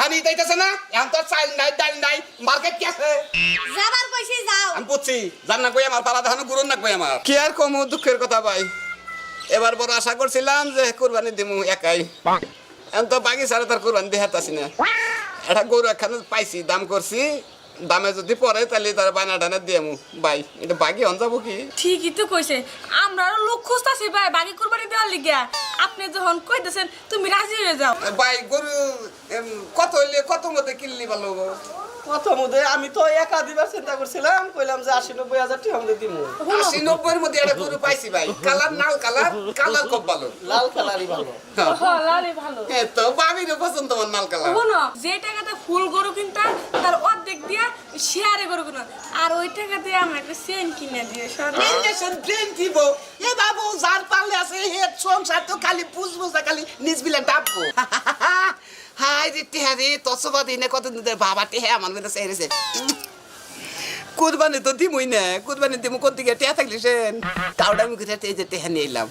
এখন ইতাইতেছে না এখন তো চাল নাই ডাল নাই মার্কেট কি আছে? যাবার কইছি যাও। আমি বুঝছি জান না কই আমার পালা দেখানো গুরুন না কই আমার। কি আর কম দুঃখের কথা ভাই। এবার বড় আশা করছিলাম যে কুরবানি দিমু একাই। এখন তো বাকি সারা তার কুরবানি দেখাতাছি না। এটা গরু একখানে পাইছি দাম করছি দামে যদি পরে তাহলে তার বানা টানা দিয়ে মু। ভাই এটা বাকি হন যাব কি? ঠিকই তো কইছে। আমরা আরও লোক খুঁজতাছি ভাই বাকি কুরবানি দেওয়ার লিগা আপনি যখন কইতেছেন তুমি রাজি হয়ে যাও। ভাই গরু কত হইলে কত মধ্যে কিনলি ভালো? প্রথম আমি তো একা দিবার চিন্তা করছিলাম কইলাম যে আশি নব্বই হাজার টাকা আমাদের দিব আশি নব্বইয়ের মধ্যে একটা গরু পাইছি ভাই। কালার নাও কালার কালার খুব ভালো। লাল কালারই ভালো। লালি ভালো। হ্যাঁ তো বাবিরও পছন্দ আমার নাল কালার। শোনো যে টাকাতে ফুল গরু তার দিয়া শেয়ারে একটা সেন কিনে দিয়ে ইঞ্জেকশন ব্রেন দিব। বাবু, যার পারলে আছে, হে সংসার তো খালি বুঝব না খালি নিজ বিলে ডাববো। হাই রে টেহা রে তসবা দিনে কত বাবা টেহে আমার মধ্যে সেরেছে কুরবানি তো দিমুই না, কুরবানি দিমু কোন দিকে? টেহা থাকলি সেন কাউডা আমি ঘুরে এই যে টেহা এলাম।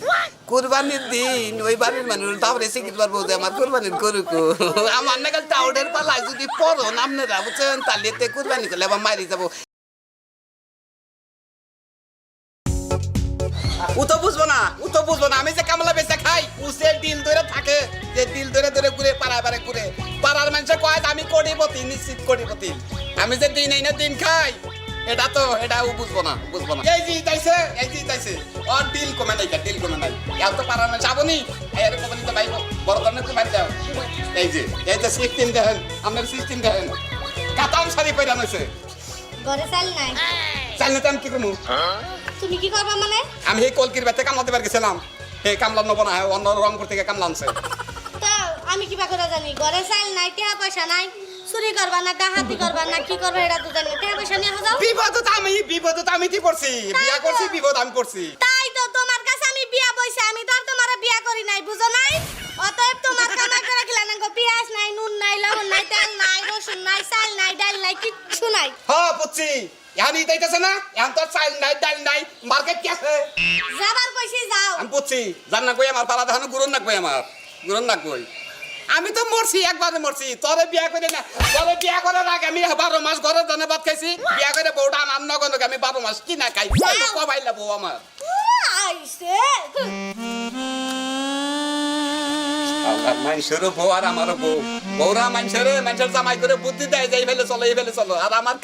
কুরবানির দিন, ওই বাড়ির মানুষ তারপরে শিখিত পারব যে আমার কুরবানির গরু কো। আমার নাগাল টাউডের পালায় যদি পড়ো নামনেরা বুঝছেন? তাহলে কুরবানি করলে আবার মারি যাব। ও তো বুঝব না ও তো বুঝব না, আমি যে কামলা বেচে খাই উসের দিল ধরে থাকে, যে দিল ধরে ধরে ঘুরে পাড়ায় পাড়ায় ঘুরে। পাড়ার মানুষে কয় আমি কোটিপতি, নিশ্চিত কোটিপতি। আমি যে দিন এই না দিন খাই এটা তো এটা ও বুঝব না বুঝব না। এই যে তাইছে এই যে তাইছে ওর দিল কমে নাই দিল কমে নাই এত তো পাড়ার মানুষ যাব নি। এর কমে তো বাইব বড় ধরনের তো দাও এই যে এই যে সিস্টেম দেখেন আপনার সিস্টেম দেখেন। কাতাম শাড়ি পরে আনছে। ঘরে চাল নাই। চাইলে তো আমি কি করব? তুমি কি করবা মানে? আমি এই কলকির বেতে কামলা দিবার গেছিলাম। এই কামলা নব না অন্য রংপুর থেকে কামলা আনছে। তা আমি কিবা করে জানি ঘরে চাল নাই টাকা পয়সা নাই। চুরি করবা না ডাহাতি করবা না কি করবা এটা তো জানি টাকা পয়সা নিয়ে যাও বিপদ তো আমি বিপদ তো আমি কি করছি। বিয়া করছি বিপদ আমি করছি। তাই তো তোমার কাছে আমি বিয়া বইছি আমি তো আর তোমার বিয়া করি নাই বুঝো নাই? অতএব তোমার কামাই করে গেলা না গো পেঁয়াজ নাই নুন নাই লবণ নাই তেল নাই রসুন নাই চাল নাই ডাল নাই কিচ্ছু নাই। হ বুঝছি। এখন ইতাইতেছে না এখন তো চাল নাই ডাল নাই মার্কেট কি আছে? যাবার কইছি যাও। আমি বুঝছি জান না কই আমার পালা দেখানো গুরুন না কই আমার গুরুন না কই আমি তো মরছি একবারে মরছি। তোরে বিয়া করে না তোরে বিয়া করার আগে আমি বারো মাস ঘরে ভাত খাইছি। বিয়া করে বউটা আমার নগন আমি বারো মাস কি না খাই কবাইলা বউ আমার। মানুষের বউ আর আমারও বউ। বউরা মানুষের মানুষের জামাই করে বুদ্ধি দেয় ফেলে চলো এই ফেলে চলো। আর আমার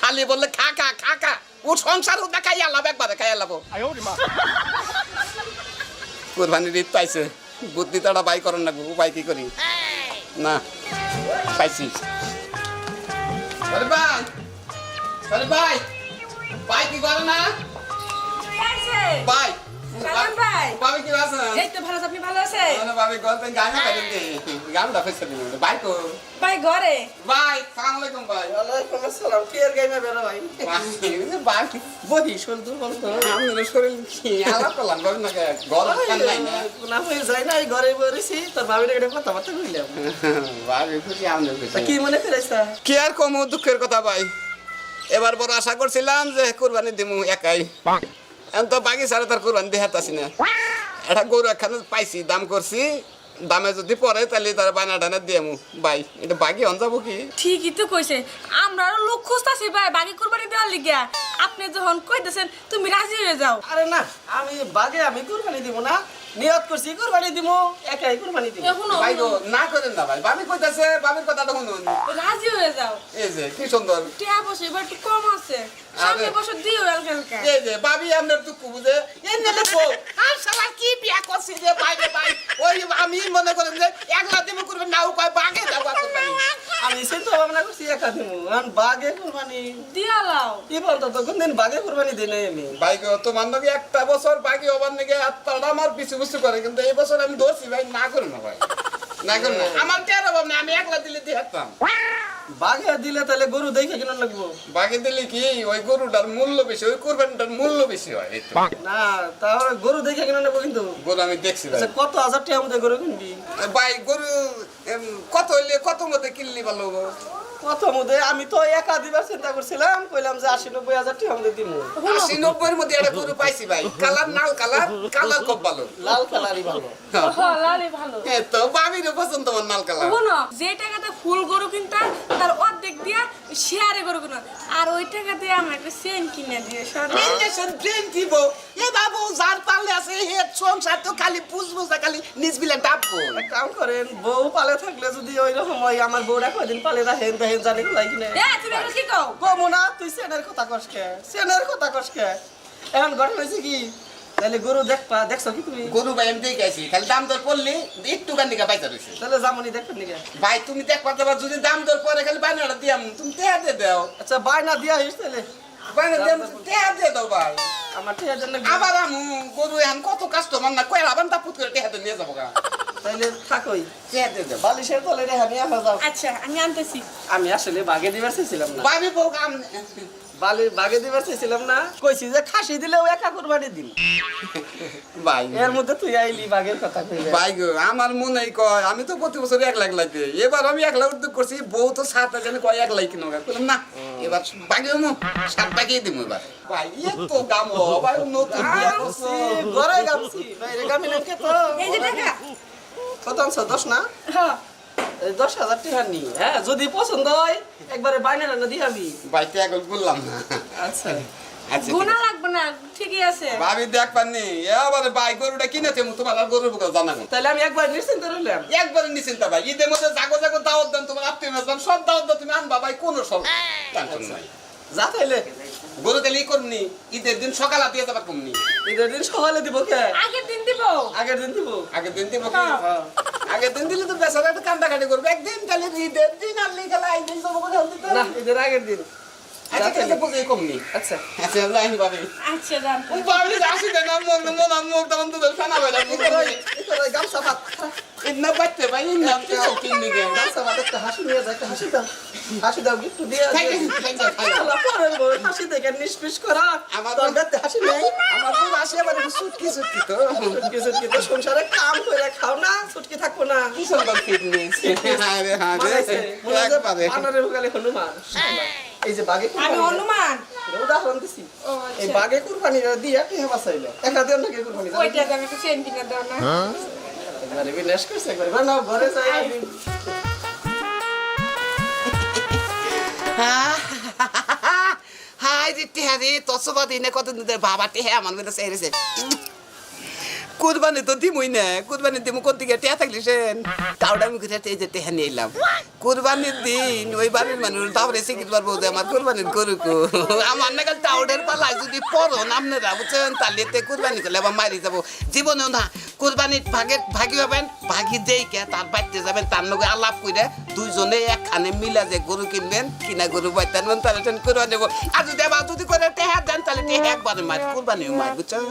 খালি বললে খা খা খা খা ও সংসার ওটা খাই আলাপ একবারে খাই আলাপ কোরবানির ঈদ পাইছে বুদ্ধি তাড়া বাই করেন না বাই কি করি? না পাইছি। ভাই ভাই ভাই কি করে না? ভাই ভাই। ভাবি কি আছেন এই তো ভালো আপনি ভালো আছেন? ভাবি গল্পের গান কাটেন ফেসে দিন ভাই তো ভাই ঘরে। ভাই সালাম আলাইকুম ভাই। ওয়ালাইকুম আসসালাম। কি আর গাইমে বেরো ভাই? ভাই বহি দুর্বল তো আমি শরীর কি আলাপ করলাম? ভাবি না গরম খান নাই না? না হয়ে যায় না ঘরে বসেছি তোর ভাবির একটা কথাবার্তা কইলাম। ভাবি খুশি তা কি মনে করেছা কি আর কম দুঃখের কথা ভাই? এবার বড় আশা করছিলাম যে কুরবানি দিমু একাই। এখন তো বাকি সারা তার কুরবানি দেখাতাছি না। একটা গরু একখানে পাইছি দাম করছি। দামে যদি পরে তাহলে তার বানা টানা দিয়ে মু। ভাই এটা বাকি হন যাব কি? ঠিকই তো কইছে। আমরা আরও লোক খুঁজতাছি ভাই বাকি কুরবানি দেওয়ার লিগা। আপনি যখন কইতেছেন তুমি রাজি হয়ে যাও। আরে না আমি বাগে আমি কুরবানি দিব না। নিয়ত করছি কুরবানি দিমু একাই কুরবানি দিমু। ভাই গো না করেন না ভাই বাবি কইতাছে বাবির তো শুনুন। রাজি হয়ে যাও। এই যে কি সুন্দর। টিয়া বসে এবার একটু কম আছে। সামনে বছর দিও হালকা এই যে বাবি আপনার দুঃখ বুঝে এই নেলে বউ। আর শালা কি বিয়া করছি যে ভাই ভাই? ওই আমি মনে করেন যে একলা দিমু করবে না উপায় বাগে দাও কত ভাবনা করছি একা দিব কারণ বাঘে কুরবানি। দিয়া লাও কি বলতো তো কোনদিন বাঘে কুরবানি দিই নাই আমি। বাইক তো তোমার নাকি একটা বছর বাকি হবার নাকি আত্মাটা আমার পিছু পিছু করে কিন্তু এই বছর আমি ধরছি ভাই না করুন না ভাই। না করুন না। আমার কেন ভাবনা আমি একলা দিলে দিয়ে হাঁটতাম। বাগে দিলে তাহলে গরু দেখে কিনা লাগবো? বাঘে দিলে কি? ওই গরুটার মূল্য বেশি ওই কোরবানিটার মূল্য বেশি হয় না তাহলে গরু দেখে কিনা নেব কিন্তু? গরু আমি দেখছি আচ্ছা কত হাজার টাকা মধ্যে গরু কিনবি? ভাই গরু কত হইলে কত মধ্যে কিনলি ভালো? হব? আমি তো একা দিবার চিন্তা করছিলাম কইলাম যে আশি নব্বই হাজার টাকা আমাদের দিব আশি নব্বইয়ের মধ্যে একটা গরু পাইছি ভাই। কালার নাল কালার কালার খুব ভালো। লাল কালারই ভালো। লালে ভালো। এ তো বাবিরও পছন্দ আমার নাল কালার। যে টাকাতে ফুল গরু কিনতা তার অর্ধেক দিয়া শেয়ারে গরু কিনা আর ওই টাকা দিয়ে আমার একটা সেন কিনে দিয়ে সর। জেনারেশন ট্রেন দিব। এ বাবু যার পাল্লে আছে হে সংসার তো খালি পুষবো না খালি নিজ বিলে ডাববো। কাম করেন বউ পালে থাকলে যদি ওই রকম হয় আমার বউরা কয়দিন পালে রাখেন দেখেন জানি কোলাই কিনে। এ তুমি কি কও? কমুনা তুই সেনের কথা কসকে সেনের কথা কসকে এখন ঘটনা হয়েছে কি তাহলে গরু দেখবা দেখছ কি তুমি? গরু ভাই আমি দেখে আছি খালি দাম দর পড়লি একটু গান দিকে পাইতে রয়েছে তাহলে জামনি দেখবেন নাকি। ভাই তুমি দেখবা দেবা যদি দাম দর পরে খালি বানাটা দিয়াম তুমি টেয়া দিয়ে দাও। আচ্ছা বায়না দিয়া হইস তাহলে? বানা দিয়াম টেয়া দিয়ে দাও ভাই। আমার ঠিক আছে না আবার আমু গরু এখন কত কাস্টমার না কয় আবার তা পুত করে টেহা দিয়ে নিয়ে যাব গা। তাহলে থাকই। টেয়া দিয়ে বালিশের তলে রেখা নিয়ে আসা যাও। আচ্ছা আমি আনতেছি। আমি আসলে বাগে দিবার চাইছিলাম না। ভাবি বউ কাম বালি বাগে দিবার চাইছিলাম না। কইছি যে খাসি দিলেও একা কুরবানি দিন ভাই এর মধ্যে তুই আইলি বাগের কথা কইলে। ভাই গো আমার মনে কয় আমি তো প্রতি বছর এক লাখ লাগে এবার আমি এক লাখ উদ্যোগ করছি বউ তো সাত হাজার কয় এক লাখ কিনো বললাম না এবার মু সাত টাকাই দিব এবার। ভাই এত দাম ভাই নতুন বিয়া করছি। ঘরে গামছি। বাইরে গামি নাকি তো? এই যে টাকা কত আনছো দশ না হ্যাঁ দশ হাজার টাকা নি। হ্যাঁ যদি পছন্দ হয় একবারে বাইনা না দিয়ে আমি ভাই ত্যাগ বললাম না। আচ্ছা। আচ্ছা গোনা লাগবে না ঠিকই আছে। ভাবি দেখ পাননি এবার ভাই গরুটা কিনেছে তোমার আর গরুর বুকে জানা তাহলে আমি একবার নিশ্চিন্ত রইলাম। একবার নিশ্চিন্তা ভাই। ঈদের মধ্যে জাগো জাগো দাওয়াত দেন তোমার আত্মীয় মেজবান সব দাওয়াত দাও তুমি আনবা ভাই কোনো সব টেনশন নাই। যা তাইলে। গরু তাহলে ই করবনি ঈদের দিন সকালে দিয়ে যাবার কমনি ঈদের দিন সকালে দিব কে? আগের দিন দিব। আগের দিন দিব? আগের দিন দিব কি? হ্যাঁ। আগের দিন দিলে তো বেচারা একটু কান্দাকাটি করবে। একদিন তাহলে ঈদের দিন আর লিখে লাই দিন যাব না ঈদের আগের দিন। আচ্ছা আচ্ছা। আচ্ছা লাইন আচ্ছা আসি দেন মন মন তো গামছা ইন্না বাচ্চা ভাই ইন্না গামছা একটা হাসি নিয়ে যা একটা হাসি দাও। হাসি দাও গিফট দিয়ে থ্যাংক ইউ থ্যাংক ইউ আল্লাহ পরের বউ হাসি দেখে নিষ্পিস করা। আমার তোর হাসি নেই। আমার বউ আসে আবার সুটকি সুটকি তো। সুটকি সুটকি তো সংসারে কাম করে খাও না সুটকি থাকব না। কি সুন্দর ফিটনেস হ্যাঁ। মনে হয় বানরের হনুমান এই যে বাঘে আমি। উদাহরণ দিছি। এই আচ্ছা। বাঘে কুরবানি দিয়ে কে বাঁচাইলে একা দিয়ে নাকি কুরবানি দাও? ওইটা আমি একটা সেন কিনে দাও না একবারে বিনাশ করছে একবারে বানাও ঘরে যাই। হাই রে টেহারি তসবা দিনে কত দিন বাবা টেহে আমার বেলা সেরেছে কুরবানি তো দিমুই না, কুরবানি দিমু কোন দিকে? টেহা থাকলি সেন তাওটা আমি কোথায় এই যে টেহা নিয়ে এলাম। কুরবানির দিন, ওই বাড়ির মানুষ তারপরে শিখিত পারব যে আমার কুরবানির গরুকু আমার না কাল টাউডের পালায় যদি পড়ন আপনারা, বুঝছেন? তাহলে তে কুরবানি করলে আবার মারি যাব। জীবনেও না কুরবানির ভাগে ভাগি হবেন, ভাগি দেই কে, তার বাড়িতে যাবেন, তার লগে আলাপ করে দুইজনে একখানে মিলা যে গরু কিনবেন, কিনা গরু বাইতে আনবেন তাহলে কুরবানি আর যদি আবার যদি করে টেহা দেন, তাহলে টেহা একবারে মার, কুরবানিও মার, বুঝছেন?